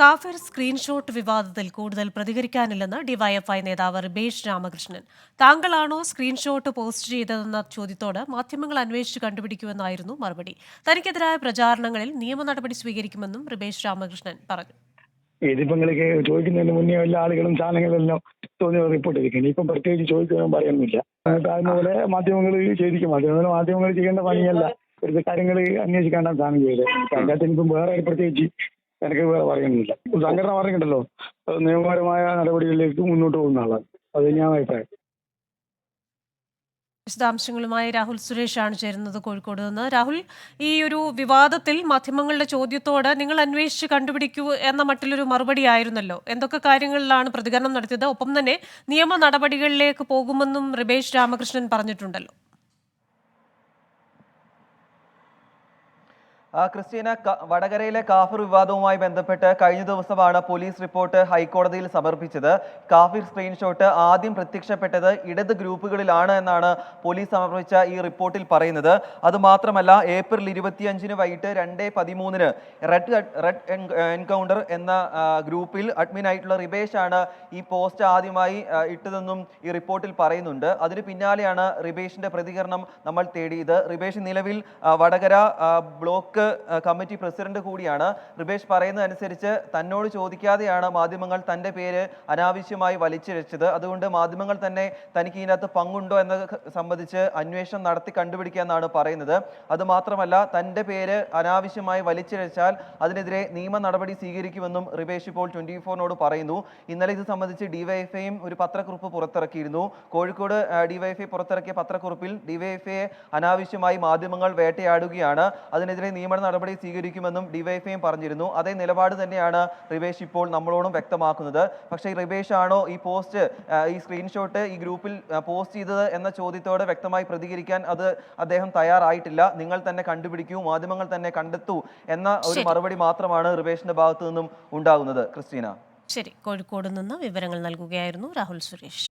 കാഫിർ സ്ക്രീൻഷോട്ട് വിവാദത്തിൽ കൂടുതൽ പ്രതികരിക്കാനില്ലെന്ന് ഡിവൈഎഫ്ഐ നേതാവ് റിബേഷ് രാമകൃഷ്ണൻ. താങ്കളാണോ സ്ക്രീൻഷോട്ട് പോസ്റ്റ് ചെയ്തതെന്ന ചോദ്യത്തോട് മാധ്യമങ്ങൾ അന്വേഷിച്ച് കണ്ടുപിടിക്കുമെന്നായിരുന്നു മറുപടി. തനിക്കെതിരായ പ്രചാരണങ്ങളിൽ നിയമ നടപടി സ്വീകരിക്കുമെന്നും റിബേഷ് രാമകൃഷ്ണൻ പറഞ്ഞു. ഇതിപ്പോ ചോദിക്കുന്നതിന് മുന്നേ എല്ലാ ആളുകളും ചാനലുകളെല്ലാം തോന്നി റിപ്പോർട്ട് ചെയ്തിരിക്കുന്നത് ഇപ്പം പ്രത്യേകിച്ച് ചോദിക്കാനും പറയുന്നില്ല അതുപോലെ മാധ്യമങ്ങൾ ചെയ്തിരിക്കും മാധ്യമങ്ങൾ മാധ്യമങ്ങൾ ചെയ്യേണ്ട പണിയല്ല. ഒരു കാര്യങ്ങൾ അന്വേഷിക്കാണ്ടാണ് സാധനം ചെയ്തത്. അതിനകത്ത് ഇനിയിപ്പം വേറെ പ്രത്യേകിച്ച് എനിക്ക് വേറെ പറയാനൊന്നുമില്ല സംഘടന പറഞ്ഞിട്ടുണ്ടല്ലോ നിയമപരമായ നടപടികളിലേക്ക് മുന്നോട്ട് പോകുന്ന ആളാണ്. അത് ഞാൻ അഭിപ്രായം. വിശദാംശങ്ങളുമായി രാഹുൽ ആണ് ചേരുന്നത് കോഴിക്കോട് നിന്ന്. രാഹുൽ ഈ ഒരു വിവാദത്തിൽ മാധ്യമങ്ങളുടെ ചോദ്യത്തോട് നിങ്ങൾ അന്വേഷിച്ച് കണ്ടുപിടിക്കൂ എന്ന മട്ടിലൊരു മറുപടി ആയിരുന്നല്ലോ. എന്തൊക്കെ കാര്യങ്ങളിലാണ് പ്രതികരണം നടത്തിയത്? ഒപ്പം തന്നെ നിയമ നടപടികളിലേക്ക് പോകുമെന്നും റിബേഷ് രാമകൃഷ്ണൻ പറഞ്ഞിട്ടുണ്ടല്ലോ. ക്രിസ്റ്റീന വടകരയിലെ കാഫിർ വിവാദവുമായി ബന്ധപ്പെട്ട് കഴിഞ്ഞ ദിവസമാണ് പോലീസ് റിപ്പോർട്ട് ഹൈക്കോടതിയിൽ സമർപ്പിച്ചത്. കാഫിർ സ്ക്രീൻഷോട്ട് ആദ്യം പ്രത്യക്ഷപ്പെട്ടത് ഇടത് ഗ്രൂപ്പുകളിലാണ് എന്നാണ് പോലീസ് സമർപ്പിച്ച ഈ റിപ്പോർട്ടിൽ പറയുന്നത്. അതുമാത്രമല്ല ഏപ്രിൽ ഇരുപത്തിയഞ്ചിന് വൈകിട്ട് രണ്ട് പതിമൂന്നിന് റെഡ് റെഡ് എൻകൗണ്ടർ എന്ന ഗ്രൂപ്പിൽ അഡ്മിൻ ആയിട്ടുള്ള റിബേഷ് ആണ് ഈ പോസ്റ്റ് ആദ്യമായി ഇട്ടതെന്നും ഈ റിപ്പോർട്ടിൽ പറയുന്നുണ്ട്. അതിന് പിന്നാലെയാണ് റിബേഷിന്റെ പ്രതികരണം നമ്മൾ തേടിയത്. റിബേഷ് നിലവിൽ വടകര ബ്ലോക്ക് കമ്മിറ്റി പ്രസിഡന്റ് കൂടിയാണ്. റിബേഷ് പറയുന്നതനുസരിച്ച് തന്നോട് ചോദിക്കാതെയാണ് മാധ്യമങ്ങൾ തന്റെ പേര് അനാവശ്യമായി വലിച്ചിഴച്ചത്. അതുകൊണ്ട് മാധ്യമങ്ങൾ തന്നെ തനിക്ക് ഇതിനകത്ത് പങ്കുണ്ടോ എന്നത് സംബന്ധിച്ച് അന്വേഷണം നടത്തി കണ്ടുപിടിക്കാമെന്നാണ് പറയുന്നത്. അത് മാത്രമല്ല തന്റെ പേര് അനാവശ്യമായി വലിച്ചിഴച്ചാൽ അതിനെതിരെ നിയമ നടപടി സ്വീകരിക്കുമെന്നും റിബേഷ് ഇപ്പോൾ ട്വന്റി ഫോറിനോട് പറയുന്നു. ഇന്നലെ ഇത് സംബന്ധിച്ച് ഡിവൈഎഫ്ഐയും ഒരു പത്രക്കുറിപ്പ് പുറത്തിറക്കിയിരുന്നു. കോഴിക്കോട് ഡിവൈഎഫ്ഐ പുറത്തിറക്കിയ പത്രക്കുറിപ്പിൽ ഡിവൈഎഫ്ഐയെ അനാവശ്യമായി മാധ്യമങ്ങൾ വേട്ടയാടുകയാണ്. അതിനെതിരെ നിയമ നടപടി സ്വീകരിക്കുമെന്നും ഡിവൈഎഫ്ഐയും പറഞ്ഞിരുന്നു. അതേ നിലപാട് തന്നെയാണ് റിവേഷ് ഇപ്പോൾ നമ്മളോടും വ്യക്തമാക്കുന്നത്. പക്ഷേ റിവേഷ് ആണോ ഈ പോസ്റ്റ് ഈ സ്ക്രീൻഷോട്ട് ഈ ഗ്രൂപ്പിൽ പോസ്റ്റ് ചെയ്തത് എന്ന ചോദ്യത്തോട് വ്യക്തമായി പ്രതികരിക്കാൻ അത് അദ്ദേഹം തയ്യാറായിട്ടില്ല. നിങ്ങൾ തന്നെ കണ്ടുപിടിക്കൂ മാധ്യമങ്ങൾ തന്നെ കണ്ടെത്തൂ എന്ന ഒരു മറുപടി മാത്രമാണ് റിവേഷിന്റെ ഭാഗത്തു നിന്നും ഉണ്ടാകുന്നത്. ക്രിസ്റ്റീന. ശരി. കോഴിക്കോട് നിന്ന് വിവരങ്ങൾ നൽകുകയായിരുന്നു രാഹുൽ സുരേഷ്.